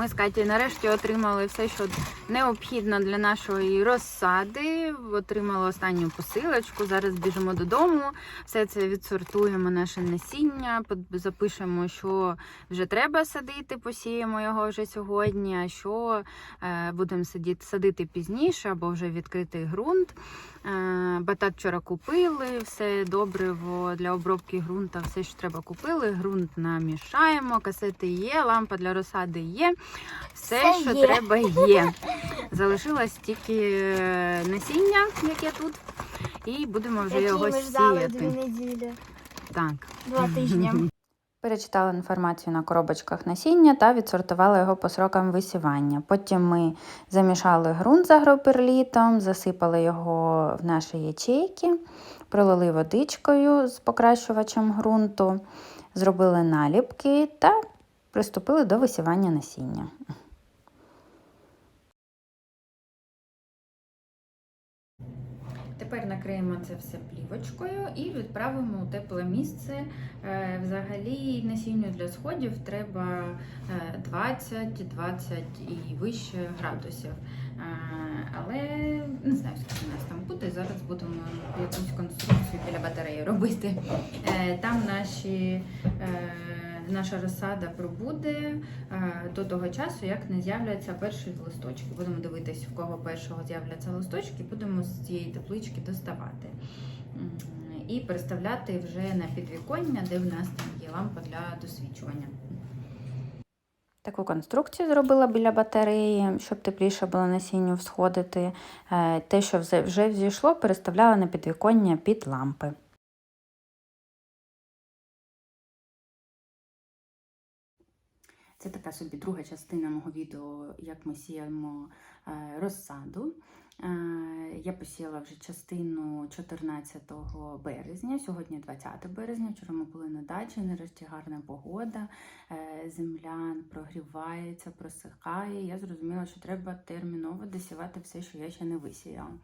Ми з Катєю нарешті отримали все, що необхідно для нашої розсади. Отримали останню посилочку. Зараз біжимо додому. Все це відсортуємо наше насіння, запишемо, що вже треба садити, посіємо його вже сьогодні, а що е, будемо садити пізніше або вже відкритий ґрунт. Е, Батат вчора купили, все добриво для обробки ґрунта, все, що треба купили. Ґрунт намішаємо, касети є, лампа для розсади є. Все, Все що є. треба, є. Залишилось тільки е, насіння, яке тут, і будемо вже Які його ми ждали дві сіяти. неділі, Так. два тижні. Перечитала інформацію на коробочках насіння та відсортувала його по срокам висівання. Потім ми замішали ґрунт з агроперлітом, засипали його в наші ячейки, пролили водичкою з покращувачем ґрунту, зробили наліпки та приступили до висівання насіння. Тепер накриємо це все плівочкою і відправимо у тепле місце. Е, Взагалі насінню для сходів треба е, 20, 20 і вище градусів. Е, Але не знаю, скільки у нас там буде. Зараз будемо якусь конструкцію біля батареї робити. Е, Там наші. Наша розсада пробуде е, до того часу, як не з'являться перші листочки. Будемо дивитись, в кого першого з'являться листочки, будемо з цієї теплички доставати. І переставляти вже на підвіконня, де в нас там є лампа для досвічування. Таку конструкцію зробила біля батареї, щоб тепліше було насінню всходити. Е, Те, що вже взійшло, переставляла на підвіконня під лампи. Це така собі друга частина мого відео, як ми сіємо е, розсаду. Е, Я посіяла вже частину 14 березня, сьогодні 20 березня. Вчора ми були на дачі, нарешті гарна погода, е, земля прогрівається, просихає. Я зрозуміла, що треба терміново досівати все, що я ще не висіяла.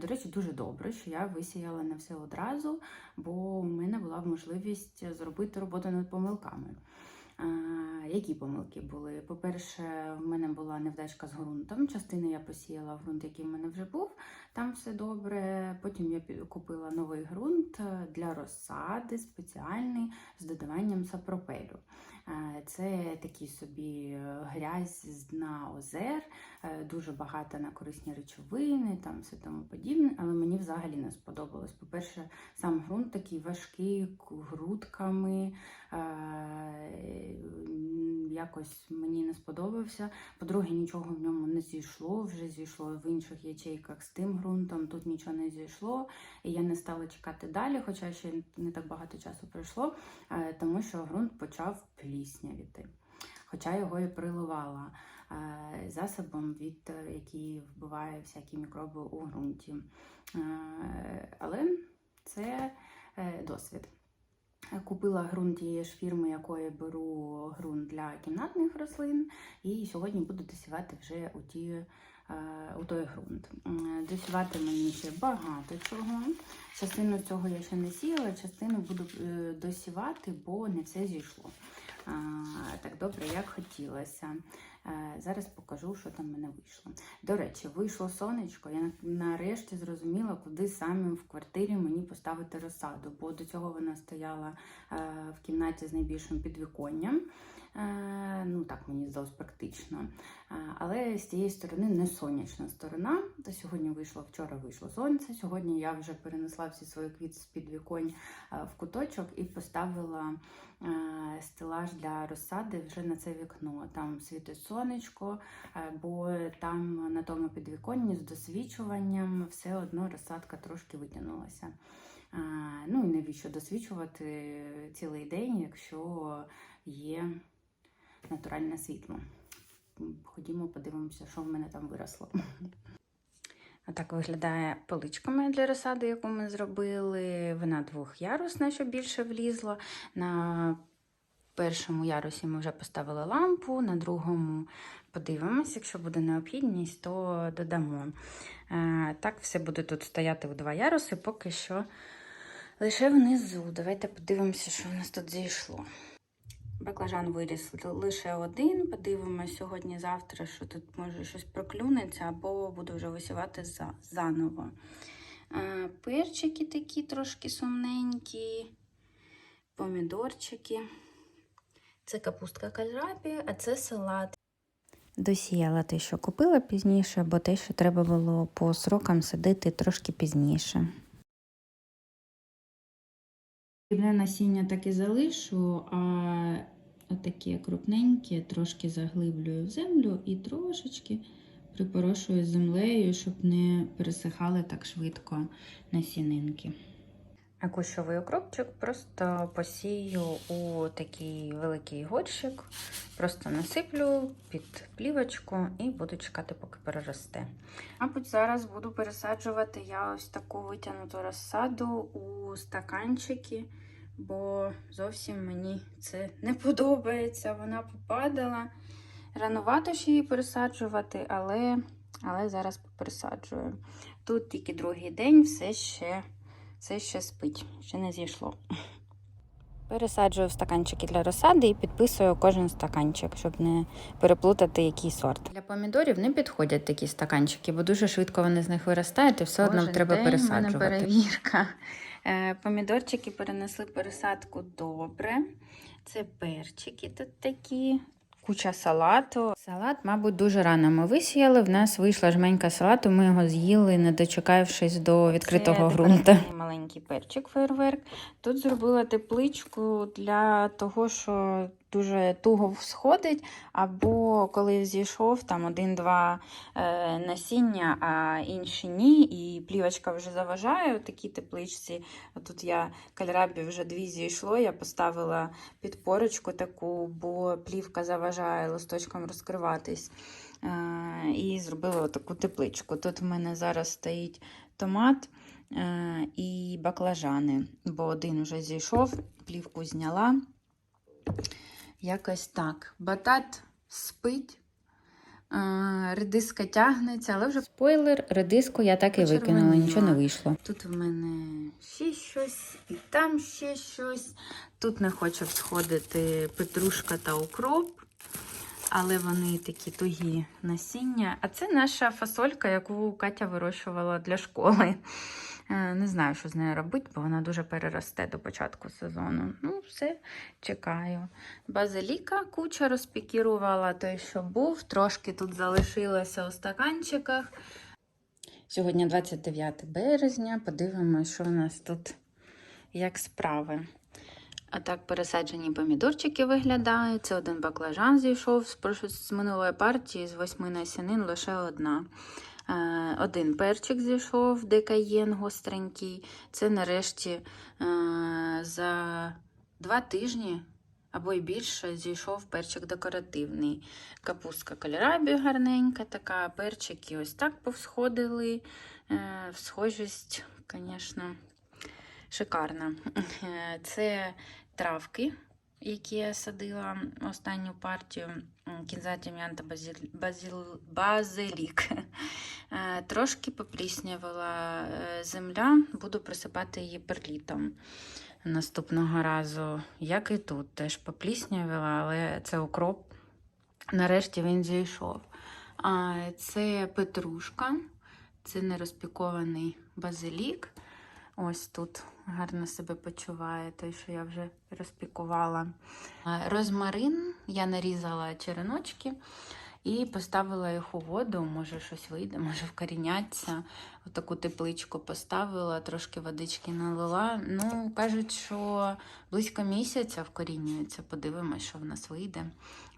До речі, дуже добре, що я висіяла не все одразу, бо у мене була можливість зробити роботу над помилками. Які помилки були? По-перше, в мене була невдачка з ґрунтом. Частину я посіяла в ґрунт, який в мене вже був. Там все добре. Потім я купила новий ґрунт е, для розсади, спеціальний з додаванням сапропелю. Е, Це такий собі е, грязь з дна озер, е, дуже багата на корисні речовини, там все тому подібне, але мені взагалі не сподобалось. По-перше, сам ґрунт такий важкий, грудками. Якось мені не сподобався. По-друге, нічого в ньому не зійшло, вже зійшло в інших ячейках з тим ґрунтом, тут нічого не зійшло, і я не стала чекати далі, хоча ще не так багато часу пройшло, тому що ґрунт почав пліснявіти. Хоча його і приливала е, засобом, від е, який вбиває всякі мікроби у ґрунті. Е, Але це досвід. Купила ґрунт тієї ж фірми, якої беру ґрунт для кімнатних рослин, і сьогодні буду досівати вже у, ті, у той ґрунт. Досівати мені ще багато чого. Частину цього я ще не сіяла, частину буду досівати, бо не все зійшло. Так добре, як хотілося. Е, Зараз покажу, що там в мене вийшло. До речі, вийшло сонечко. Я нарешті зрозуміла, куди саме в квартирі мені поставити розсаду, бо до цього вона стояла е, в кімнаті з найбільшим підвіконням. Е, Ну, так мені здалось практично. Е, Але з цієї сторони не сонячна сторона. То сьогодні вийшло, вчора вийшло сонце. Сьогодні я вже перенесла всі свої квіти з підвіконь е, в куточок і поставила стелаж для розсади вже на це вікно. Там світить сонечко, бо там на тому підвіконні з досвічуванням все одно розсадка трошки витягнулася. Ну і навіщо досвічувати цілий день, якщо є натуральне світло. Ходімо, подивимося, що в мене там виросло. Отак виглядає поличка моя для розсади, яку ми зробили. Вона двохярусна, щоб більше влізло. На першому ярусі ми вже поставили лампу, на другому подивимось, якщо буде необхідність, то додамо. Е, Так, все буде тут стояти в два яруси, поки що лише внизу. Давайте подивимося, що в нас тут зійшло. Баклажан виріс лише один. Подивимось сьогодні-завтра, що тут може щось проклюнеться, або буду вже висівати за, заново. Е, перчики такі трошки сумненькі, помідорчики. Це капустка кальрабі, а це салат. Досіяла те, що купила пізніше, бо те, що треба було по срокам садити трошки пізніше. Дрібне насіння так і залишу, а отакі крупненькі трошки заглиблюю в землю і трошечки припорошую землею, щоб не пересихали так швидко насінинки. А кущовий укропчик просто посію у такий великий горщик, просто насиплю під плівочку і буду чекати, поки переросте. Мабуть, зараз буду пересаджувати я ось таку витягнуту розсаду у стаканчики, бо зовсім мені це не подобається. Вона попадала. Ранувато ще її пересаджувати, але, але зараз пересаджую. Тут тільки другий день, все ще, все ще спить, ще не зійшло. Пересаджую в стаканчики для розсади і підписую кожен стаканчик, щоб не переплутати який сорт. Для помідорів не підходять такі стаканчики, бо дуже швидко вони з них виростають і все одно треба день пересаджувати. мене перевірка. Е, Помідорчики перенесли пересадку добре. Це перчики тут такі. Куча салату. Салат, мабуть, дуже рано ми висіяли. В нас вийшла жменька салату, ми його з'їли, не дочекавшись до відкритого Це ґрунту. Маленький перчик фейерверк. Тут зробила тепличку для того, що дуже туго всходить, або коли зійшов там один-два е, насіння, а інші ні, і плівочка вже заважає у такій тепличці. Тут я кальрабі вже дві зійшло, я поставила підпорочку таку, бо плівка заважає листочкам розкриватись. Е, і зробила таку тепличку. Тут в мене зараз стоїть томат е, і баклажани, бо один вже зійшов, плівку зняла. Якось так. Батат спить. е, Редиска тягнеться, але вже спойлер, редиску я так і викинула, нічого не вийшло. Тут в мене ще щось, і там ще щось. Тут не хоче всходити петрушка та укроп, але вони такі тугі насіння. А це наша фасолька, яку Катя вирощувала для школи. Е, Не знаю, що з нею робити, бо вона дуже переросте до початку сезону. Ну, все, чекаю. Базиліка куча розпікірувала той, що був. Трошки тут залишилося у стаканчиках. Сьогодні 29 березня. Подивимося, що у нас тут як справи. А так пересаджені помідорчики виглядають. Це один баклажан зійшов з, минулої партії, з восьми насінин лише одна. Е, Один перчик зійшов, декаєн гостренький. Це нарешті е, за два тижні або й більше зійшов перчик декоративний. Капустка кольорабі гарненька, така, перчики ось так повсходили. Е, Схожість, звісно, шикарна. Це травки, які я садила останню партію кінза тім'ян базилік. Е, Трошки попліснявила е, земля, буду присипати її перлітом наступного разу. Як і тут, теж попліснявила, але це укроп. Нарешті він зійшов. Це петрушка, це нерозпікований базилік. Ось тут гарно себе почуває, той, що я вже розпікувала. Розмарин я нарізала череночки і поставила їх у воду. Може, щось вийде, може вкоріняться. Отаку тепличку поставила, трошки водички налила. Ну, кажуть, що близько місяця вкорінюється. Подивимось, що в нас вийде.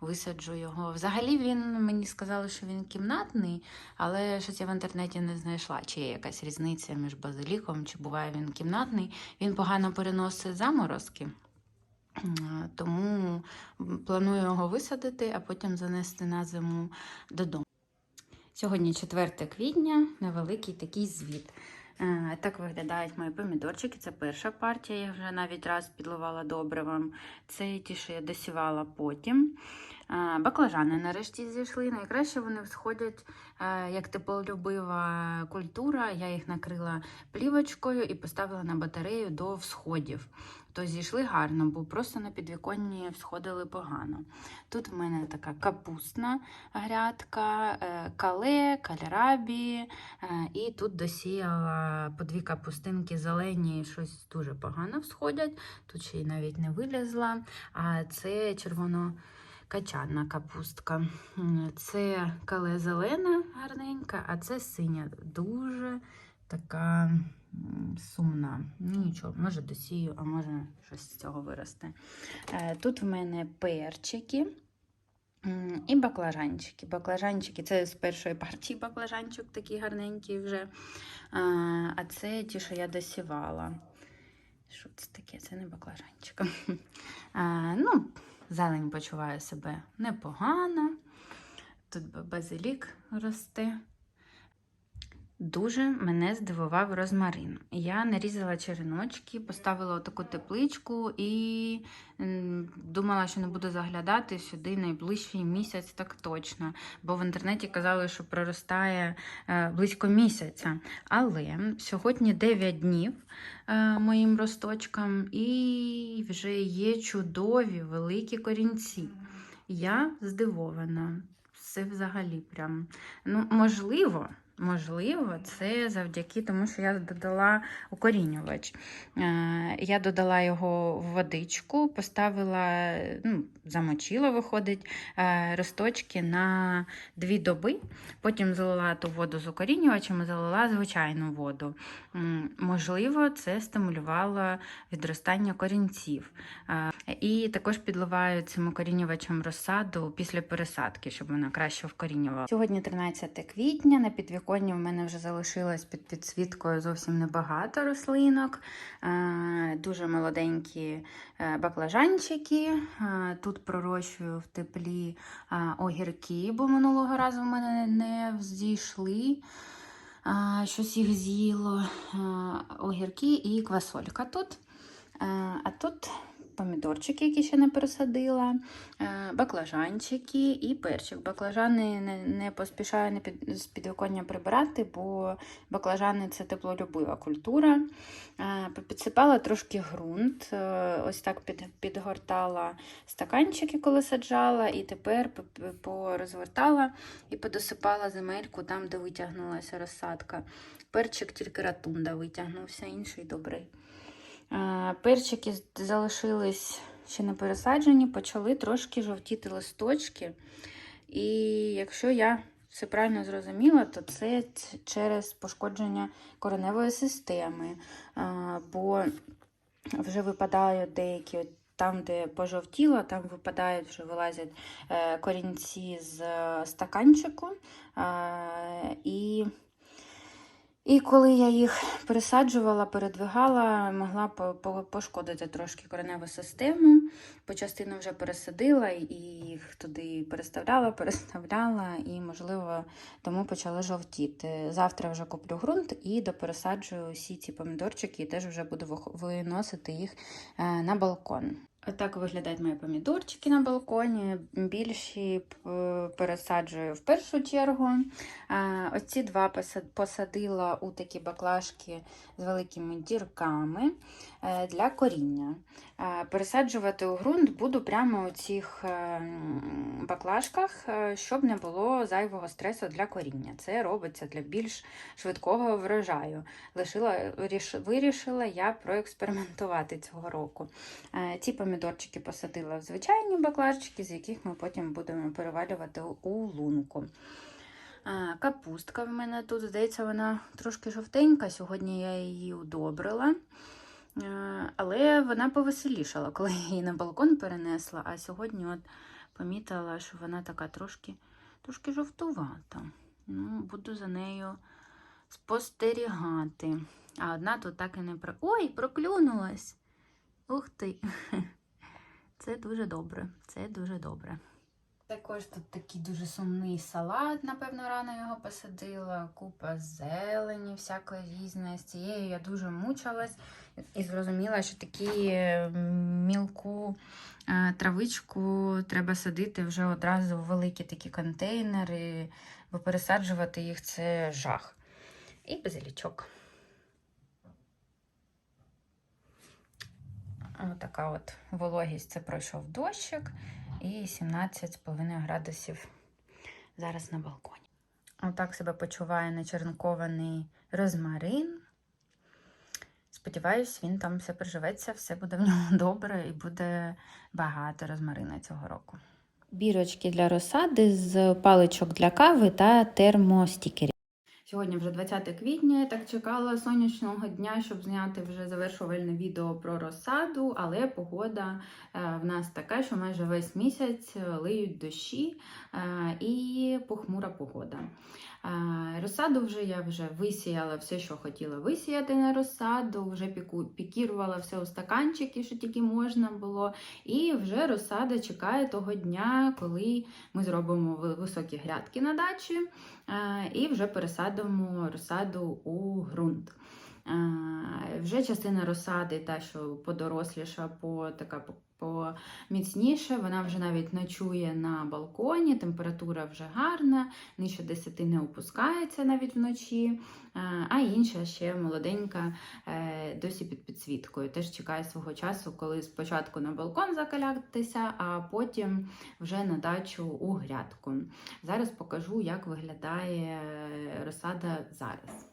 Висаджу його. Взагалі він мені сказали, що він кімнатний, але щось я в інтернеті не знайшла, чи є якась різниця між базиліком, чи буває він кімнатний. Він погано переносить заморозки. М, Тому планую його висадити, а потім занести на зиму додому. Сьогодні 4 квітня, невеликий такий звіт. Е, Так виглядають мої помідорчики. Це перша партія, я вже навіть раз підливала добривом. Це ті, що я досівала потім. Баклажани нарешті зійшли. Найкраще вони всходять е, як теплолюбива культура. Я їх накрила плівочкою і поставила на батарею до всходів. То зійшли гарно, бо просто на підвіконні всходили погано. Тут в мене така капустна грядка, е, кале, кальрабі, е, і тут досіяла по дві капустинки зелені, щось дуже погано всходять. Тут ще й навіть не вилізла. А це червоно. Качана капустка. Це кале зелена гарненька, а це синя. Дуже така сумна. Ну нічого, може досію, а може щось з цього виросте. Е, Тут в мене перчики. І баклажанчики. Баклажанчики це з першої партії баклажанчик, такі гарненькі вже. А, А це ті, що я досівала. Що це таке? Це не баклажанчик. А, ну, зелень почуває себе непогано. Тут базилік росте. Дуже мене здивував розмарин. Я нарізала череночки, поставила таку тепличку і думала, що не буду заглядати сюди найближчий місяць, так точно. Бо в інтернеті казали, що проростає е, близько місяця. Але сьогодні 9 днів е, моїм росточкам, і вже є чудові великі корінці. Я здивована. Це взагалі прям. Ну, можливо, можливо, це завдяки тому, що я додала укорінювач. Е, Я додала його в водичку, поставила, ну, замочила, виходить, е, росточки на дві доби. Потім залила ту воду з укорінювачем і залила звичайну воду. Можливо, це стимулювало відростання корінців. Е, І також підливаю цим укорінювачем розсаду після пересадки, щоб вона краще вкорінювала. Сьогодні 13 квітня. На підвіконні в мене вже залишилось під підсвіткою зовсім небагато рослинок. Е, Дуже молоденькі е, баклажанчики. Е, Тут пророщую в теплі огірки, бо минулого разу в мене не взійшли. Щось їх з'їло. Огірки і квасолька тут. А тут помідорчики, які ще не пересадила, е, баклажанчики і перчик. Баклажани не, поспішаю не під, з підвіконня прибирати, бо баклажани це теплолюбива культура. Е, Підсипала трошки ґрунт, е, ось так під, підгортала стаканчики, коли саджала, і тепер порозвертала і подосипала земельку там, де витягнулася розсадка. Перчик тільки ратунда витягнувся, інший добрий. Перчики залишились ще не пересаджені, почали трошки жовтіти листочки. І якщо я все правильно зрозуміла, то це через пошкодження кореневої системи, бо вже випадають деякі. Там, де пожовтіло, там випадають, вже вилазять е, корінці з е, стаканчику. І і коли я їх пересаджувала, передвигала, могла по- по- пошкодити трошки кореневу систему. По частину вже пересадила і їх туди переставляла, переставляла, і, можливо, тому почали жовтіти. Завтра вже куплю ґрунт і допересаджую всі ці помідорчики, і теж вже буду виносити їх е, на балкон. Так виглядають мої помідорчики на балконі. Більші пересаджую в першу чергу. Е, Оці два посадила у такі баклажки з великими дірками е, для коріння. Е, Пересаджувати у ґрунт буду прямо у цих е, баклажках, е, щоб не було зайвого стресу для коріння. Це робиться для більш швидкого врожаю. Лишила, ріш- вирішила я проекспериментувати цього року. Е, Ці помідорчики посадила в звичайні баклажки, з яких ми потім будемо перевалювати у лунку. Капустка в мене тут, здається, вона трошки жовтенька. Сьогодні я її удобрила. Е, Але вона повеселішала, коли її на балкон перенесла. А сьогодні от помітила, що вона така трошки, трошки жовтувата. Ну, буду за нею спостерігати. А одна тут так і не про. Ой, проклюнулась! Ух ти! Це дуже добре. Це дуже добре. Також тут такий дуже сумний салат, напевно, рано його посадила, купа зелені, всякої різної. З цією я дуже мучилась і зрозуміла, що такі мілку е, травичку треба садити вже одразу в великі такі контейнери, бо пересаджувати їх це жах. І базилічок. Така от вологість це пройшов дощик і 17,5 градусів зараз на балконі. Отак себе почуває начернкований розмарин. Сподіваюсь, він там все приживеться, все буде в ньому добре і буде багато розмарина цього року. Бірочки для розсади з паличок для кави та термостікерів. Сьогодні вже 20 квітня, я так чекала сонячного дня, щоб зняти вже завершувальне відео про розсаду, але погода е, в нас така, що майже весь місяць лиють дощі е, і похмура погода. Розсаду вже я вже висіяла все, що хотіла висіяти на розсаду, вже пікірувала все у стаканчики, що тільки можна було. І вже розсада чекає того дня, коли ми зробимо високі грядки на дачі і вже пересадимо розсаду у ґрунт. Е, Вже частина розсади, та, що подоросліша, по, така поміцніше, вона вже навіть ночує на балконі, температура вже гарна, нижче 10 не опускається навіть вночі. Е, А інша ще молоденька, е, досі під підсвіткою. Теж чекає свого часу, коли спочатку на балкон закалятися, а потім вже на дачу у грядку. Зараз покажу, як виглядає розсада зараз.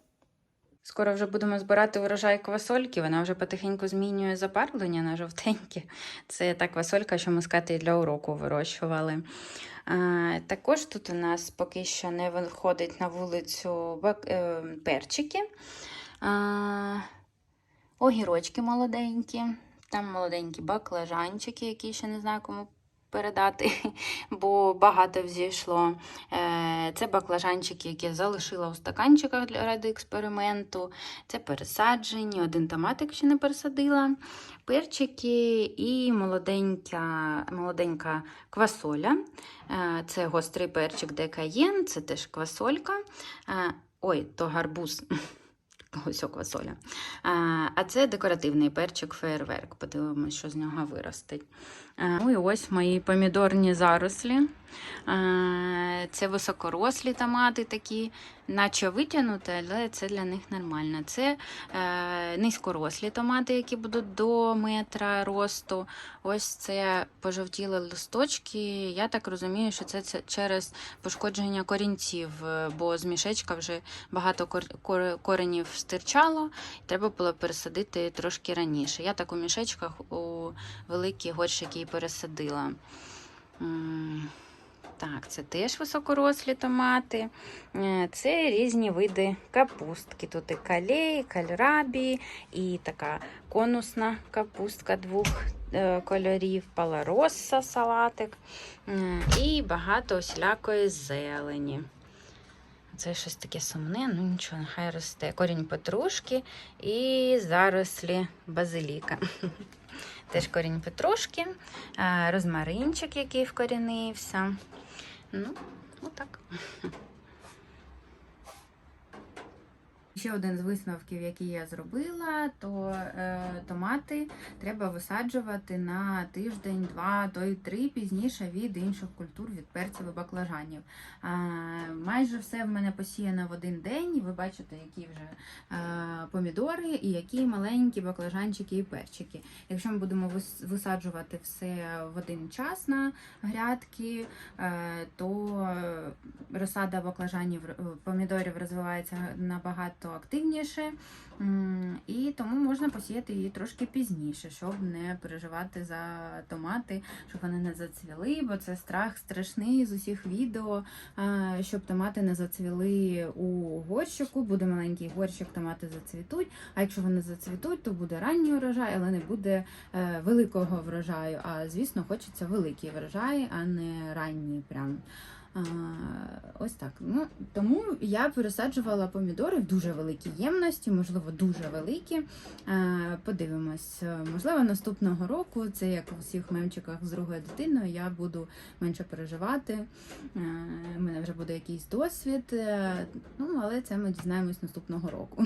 Скоро вже будемо збирати урожай квасольки. Вона вже потихеньку змінює забарвлення на жовтеньке. Це та квасолька, що ми з Катею для уроку вирощували. А, також тут у нас поки що не виходить на вулицю е, перчики, а, огірочки молоденькі, там молоденькі баклажанчики, які ще не знаю кому передати, бо багато взійшло. Е, Це баклажанчики, які я залишила у стаканчиках ради експерименту. Це пересаджені, один томатик ще не пересадила, перчики і молоденька, молоденька квасоля. Е, Це гострий перчик декаєн, це теж квасолька. Е, Ой, то гарбуз. Ось квасоля. А, а це декоративний перчик фейерверк. Подивимось, що з нього виростить. А, ну і ось мої помідорні зарослі. А, це високорослі томати такі, наче витягнуті, але це для них нормально. Це е, низькорослі томати, які будуть до метра росту. Ось це пожовтіли листочки. Я так розумію, що це, через пошкодження корінців, е, бо з мішечка вже багато кор- кор- коренів стирчало, треба було пересадити трошки раніше. Я так у мішечках у великі горщики і пересадила. Так, це теж високорослі томати. Е, Це різні види капустки. Тут і калей, кальрабі, і така конусна капустка двох е, кольорів, паларосса салатик е, і багато усілякої зелені. Це щось таке сумне, ну нічого, нехай росте. Корінь петрушки і зарослі базиліка. Теж корінь петрушки, розмаринчик, який вкорінився. Ну, отак. Ще один з висновків, який я зробила, то е, томати треба висаджувати на тиждень, два, то й три пізніше від інших культур, від перців і баклажанів. Е, майже все в мене посіяно в один день, і ви бачите, які вже е, помідори і які маленькі баклажанчики і перчики. Якщо ми будемо висаджувати все в один час на грядки, е, то е, розсада баклажанів помідорів розвивається набагато активніше, і тому можна посіяти її трошки пізніше, щоб не переживати за томати, щоб вони не зацвіли, бо це страх страшний з усіх відео, щоб томати не зацвіли у горщику, буде маленький горщик, томати зацвітуть. А якщо вони зацвітуть, то буде ранній урожай, але не буде е, великого врожаю. А звісно, хочеться великий врожай, а не ранній прям. Ось так. Ну, тому я пересаджувала помідори в дуже великій ємності, можливо, дуже великі. Е, Подивимось, е, можливо, наступного року, це як у всіх мемчиках з другою дитиною, я буду менше переживати. Е, У мене вже буде якийсь досвід. е, Ну, але це ми дізнаємось наступного року.